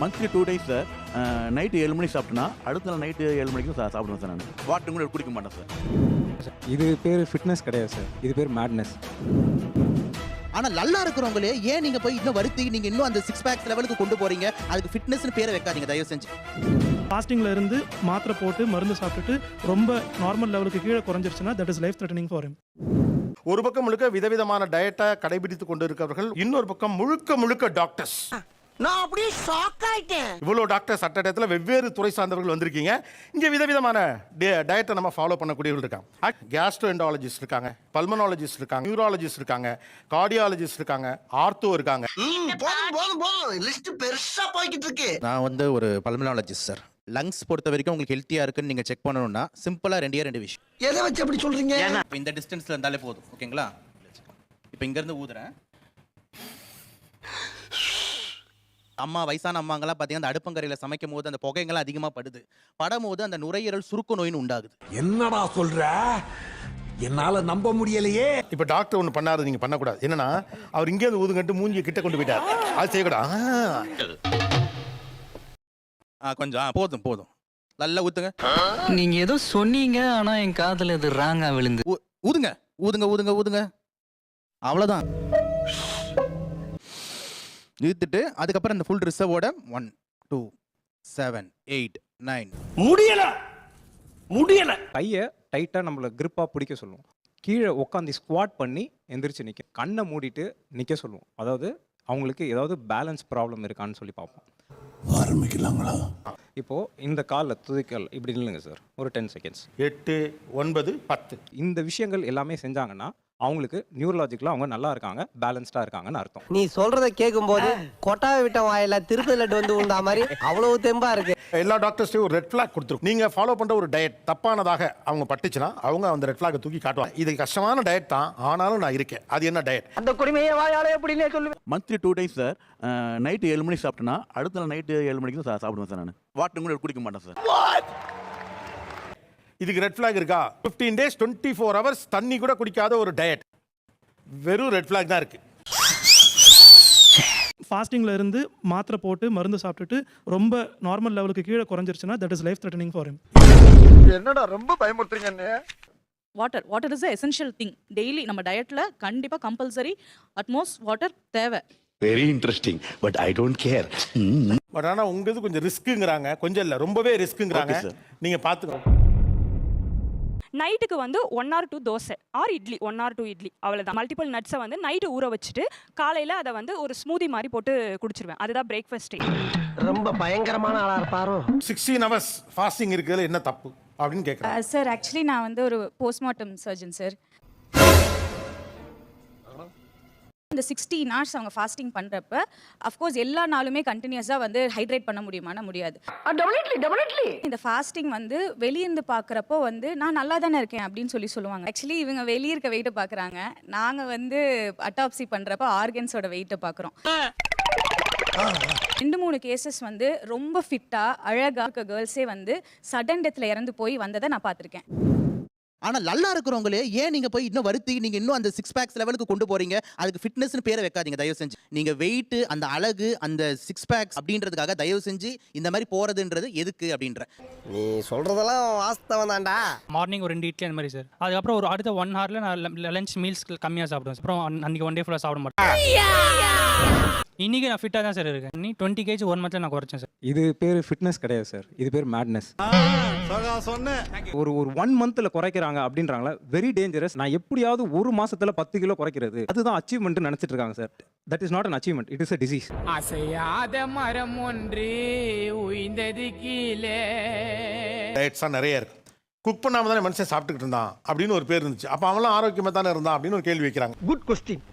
Monthly two days sir night ஏழு மணிக்கு சாப்பிட்டேன்னா அடுத்த நாள் நைட்டு ஏழு மணிக்கு சா- சாப்பிடுவேன் சார் நான். வாட்டர் கூட குடிக்க மாட்டேன் சார் இது பேர் ஃபிட்னஸ் கிடையாது சார் இது பேர் மேட்னஸ் ஆனா நல்லா இருக்கிறவங்களே ஏன் நீங்க போய் இன்னும் வருத்தி நீங்க இன்னும் அந்த சிக்ஸ் பேக்ஸ் லெவலுக்கு கொண்டு போறீங்க? அதுக்கு ஃபிட்னஸ்னு பேரை வைக்காதீங்க தயவு செஞ்சு. ஃபாஸ்டிங்ல இருந்து மாத்திரை போட்டு மருந்து சாப்பிட்டுட்டு ரொம்ப நார்மல் லெவலுக்கு கீழே குறைஞ்சிருச்சுன்னா that is life threatening for him. ஒரு பக்கம் முழுக்க விதவிதமான டயட்டை கடைபிடித்து கொண்டு இருக்கிறவர்கள் இன்னொரு பக்கம் முழுக்க முழுக்க டாக்டர்ஸ் நான் அப்படியே ஷாக் ஆயிட்டேன். இவ்வளோ டாக்டர்ஸ் அட்ட இடத்துல வெவ்வேறு துறை சார்ந்தவர்கள் வந்திருக்கீங்க. இங்கே விதவிதமான டயட்டை நம்ம ஃபாலோ பண்ணக்கூடியவர்கள் இருக்காங்க. கேஸ்ட்ரோ எண்டாலஜிஸ்ட் இருக்காங்க பல்மனாலஜிஸ்ட் இருக்காங்க நியூராலஜிஸ்ட் இருக்காங்க கார்டியாலஜிஸ்ட் இருக்காங்க ஆர்த்தோ இருக்காங்க. போதும் போதும் போதும். லிஸ்ட் பெருசா போய்கிட்டு இருக்கு. நான் வந்து ஒரு பல்மனாலஜிஸ்ட் சார் லங்ஸ் பொறுத்த வரைக்கும் உங்களுக்கு ஹெல்த்தியாக இருக்குன்னு நீங்கள் செக் பண்ணணும்னா சிம்பிளாக ரெண்டே ரெண்டு விஷயம். எதை வச்சு அப்படி சொல்றீங்க? இப்போ இந்த டிஸ்டன்ஸில் இருந்தாலே போதும். ஓகேங்களா இப்போ இங்கேருந்து ஊதுறேன். அம்மா வயசான அம்மாங்கெல்லாம் பார்த்தீங்கன்னா அந்த அடுப்பங்கரையில் சமைக்கும் போது அந்த புகைங்கெல்லாம் அதிகமாக படுது. படும் போது அந்த நுரையீரல் சுருக்க நோயின்னு உண்டாகுது. என்னடா சொல்ற? என்னால நம்ப முடியலையே. இப்போ டாக்டர் ஒன்று பண்ணாரு நீங்கள் பண்ணக்கூடாது. என்னன்னா அவர் இங்கேருந்து ஊதுங்கட்டு மூஞ்சி கிட்ட கொண்டு போயிட்டார். அது செய்யக்கூடாது. கொஞ்சம் ஆ போதும் போதும். நல்லா ஊற்றுங்க நீங்க ஏதோ சொன்னீங்க ஆனா என் காதுல இது ராங்கா விழுந்து. ஊ- ஊதுங்க ஊதுங்க ஊதுங்க ஊதுங்க. அவ்வளோதான் இழுத்துட்டு அதுக்கப்புறம் இந்த full ரிசர்வோட one two seven eight nine முடியல! முடியல! கையை டைட்டாக நம்மளை grip-ஆ பிடிக்க சொல்லுவோம். கீழே உட்காந்து ஸ்குவாட் பண்ணி எந்திரிச்சு நிற்க கண்ணை மூடிட்டு நிற்க சொல்லுவோம். அதாவது அவங்களுக்கு ஏதாவது பேலன்ஸ் ப்ராப்ளம் இருக்கான்னு சொல்லி பார்ப்போம். ஆரம்பிக்கலாங்களா? இப்போது இந்த காலில் துதிக்கல் இப்படி இல்லைங்க சார் ஒரு டென் செகண்ட்ஸ் எட்டு ஒன்பது பத்து. இந்த விஷயங்கள் எல்லாமே செஞ்சாங்கன்னா அவங்களுக்கு நியூரலாஜிக்கலாக அவங்க நல்லா இருக்காங்க பேலன்ஸ்டாக இருக்காங்கன்னு அர்த்தம். நீ சொல்றத கேட்கும்போது கொட்டாவை விட்ட வாயில திருப்பதி லட்டு வந்து உண்டா மாதிரி அவ்வளவு தெம்பா இருக்கு. எல்லா டாக்டர்ஸ்டையும் ஒரு ரெட் ஃபிளாக் கொடுத்துரும் நீங்க ஃபாலோ பண்ற ஒரு டயட் தப்பானதாக அவங்க பட்டுச்சுன்னா அவங்க அந்த ரெட் ஃபிளாகை தூக்கி காட்டுவாங்க. இது கஷ்டமான டயட் தான் ஆனாலும் நான் இருக்கேன். அது என்ன டயட் அந்த குடிமையை வாயால எப்படின்னே சொல்லு monthly two days sir night ஏழு மணிக்கு சாப்பிட்டேன்னா அடுத்த நாள் நைட்டு ஏழு மணிக்கு சாப்பிடுவேன் சார் நான். வாட்டர் கூட குடிக்க மாட்டேன் சார் இதுக்கு ரெட் ஃபிளாக் இருக்கா? 15 டேஸ் டுவெண்ட்டி ஃபோர் ஹவர்ஸ் தண்ணி கூட குடிக்காத ஒரு டயட் வெறும் ரெட் ஃபிளாக் தான் இருக்கு. ஃபாஸ்டிங்ல இருந்து மாத்திரை போட்டு மருந்து சாப்பிட்டுட்டு ரொம்ப நார்மல் லெவலுக்கு கீழே குறைஞ்சிருச்சுன்னா that is life threatening for him. என்னடா ரொம்ப பயமுறுத்துறீங்க water water is essential thing daily நம்ம டயட்டில் கண்டிப்பாக கம்பல்சரி அட்மோஸ்ட் வாட்டர் தேவை. Very interesting but I don't care but ஆனா உங்க இது கொஞ்சம் ரிஸ்க்குங்கிறாங்க கொஞ்சம் இல்ல ரொம்பவே ரிஸ்க்குங்கிறாங்க Okay, sir. நைட்டுக்கு வந்து one or two dosa or idli one or two idli. அவ்வளோதான் மல்டிபிள் நட்ஸை வந்து நைட்டு ஊற வச்சுட்டு காலையில் அதை வந்து ஒரு ஸ்மூதி மாதிரி போட்டு குடிச்சிருவேன். அதுதான் பிரேக்ஃபாஸ்ட்டே ரொம்ப பயங்கரமான ஆளா இருப்பாரோ? சிக்ஸ்டீன் ஹவர்ஸ் ஃபாஸ்டிங் இருக்கிறதுல என்ன தப்பு? அப்படின்னு கேட்குறேன் சார் ஆக்சுவலி நான் வந்து ஒரு போஸ்ட்மார்ட்டம் சர்ஜன் சார் இந்த சிக்ஸ்டீன் ஹவர்ஸ் அவங்க ஃபாஸ்டிங் பண்ணுறப்ப அஃப்கோர்ஸ் எல்லா நாளுமே கண்டினியூஸாக வந்து ஹைட்ரேட் பண்ண முடியுமானா முடியாது. இந்த ஃபாஸ்டிங் வந்து வெளியிருந்து பார்க்குறப்போ வந்து நான் நல்லா தானே இருக்கேன் அப்படின்னு சொல்லி சொல்லுவாங்க. ஆக்சுவலி இவங்க வெளியே இருக்க வெயிட்டை பார்க்குறாங்க நாங்கள் வந்து அட்டாப்சி பண்ணுறப்ப ஆர்கன்ஸோட வெயிட்டை பார்க்குறோம் ரெண்டு மூணு கேசஸ் வந்து ரொம்ப ஃபிட்டாக அழகாக இருக்க கேர்ள்ஸே வந்து சடன் டெத்தில் இறந்து போய் வந்ததை நான் பார்த்துருக்கேன். ஆனா நல்லா இருக்கிறவங்களே ஏன் நீங்க போய் இன்னும் வருத்தி நீங்க இன்னும் அந்த சிக்ஸ் பேக்ஸ் லெவலுக்கு கொண்டு போறீங்க? அதுக்கு ஃபிட்னஸ்னு பேரை வைக்காதீங்க தயவு செஞ்சு. நீங்க வெயிட் அந்த அழகு அந்த சிக்ஸ் பேக்ஸ் அப்படின்றதுக்காக தயவு செஞ்சு இந்த மாதிரி போறதுன்றது எதுக்கு அப்படின்ற. நீ சொல்றதெல்லாம் வாஸ்தவம் தான்டா. மார்னிங் ஒரு ரெண்டு இட்லி அந்த மாதிரி சார் அதுக்கப்புறம் ஒரு அடுத்த ஒன் ஹவர்ல நான் லஞ்ச் மீல்ஸ் கம்மியாக சாப்பிடுவேன். அப்புறம் அன்~ அன்னைக்கு ஒன் டே ஃபுல்லாக சாப்பிட மாட்டேன். இன்னைக்கு நான் ஃபிட்டாக தான் சார் இருக்கேன். நீ டுவெண்ட்டி கேஜி ஒன் மந்த்ல நான் குறைச்சேன் சார் இது பேர் ஃபிட்னஸ் கிடையாது சார் இது பேர் மேட்னஸ் ஒரு ஒரு ஒன் மந்த்தில் குறைக்கிறாங்க அப்படின்றாங்களா? வெரி டேஞ்சரஸ் நான் எப்படியாவது ஒரு மாசத்துல பத்து கிலோ குறைக்கிறது. அதுதான் அச்சீவ்மெண்ட் நினைச்சிட்டு இருக்காங்க sir that is not an achievement it is a disease அசையாத மரம் ஒன்று உயிந்தது கீழே. டயட்ஸாக நிறைய இருக்கு. குக் பண்ணாம தானே மனுஷன் சாப்பிட்டுக்கிட்டு இருந்தான்? அப்படின்னு ஒரு பேர் இருந்துச்சு. அப்போ அவங்களாம் ஆரோக்கியமாக தானே இருந்தான்? அப்படின்னு ஒரு கேள்வி வைக்கிறாங்க. குட் கொஸ்டின்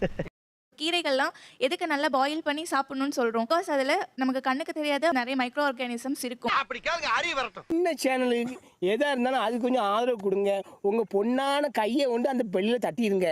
கீரைகள்லாம் எதுக்கு நல்லா பாயில் பண்ணி சாப்பிடணும்னு சொல்கிறோம் பிகாஸ் அதில் நமக்கு கண்ணுக்கு தெரியாத நிறைய மைக்ரோ ஆர்கானிசம்ஸ் இருக்கும். அப்படி கேளுங்க அறிவு வரட்டும். சின்ன சேனலுக்கு எதா இருந்தாலும் அது கொஞ்சம் ஆதரவு கொடுங்க. உங்க பொண்ணான கையை கொண்டு அந்த பெல்லில் தட்டிடுங்க.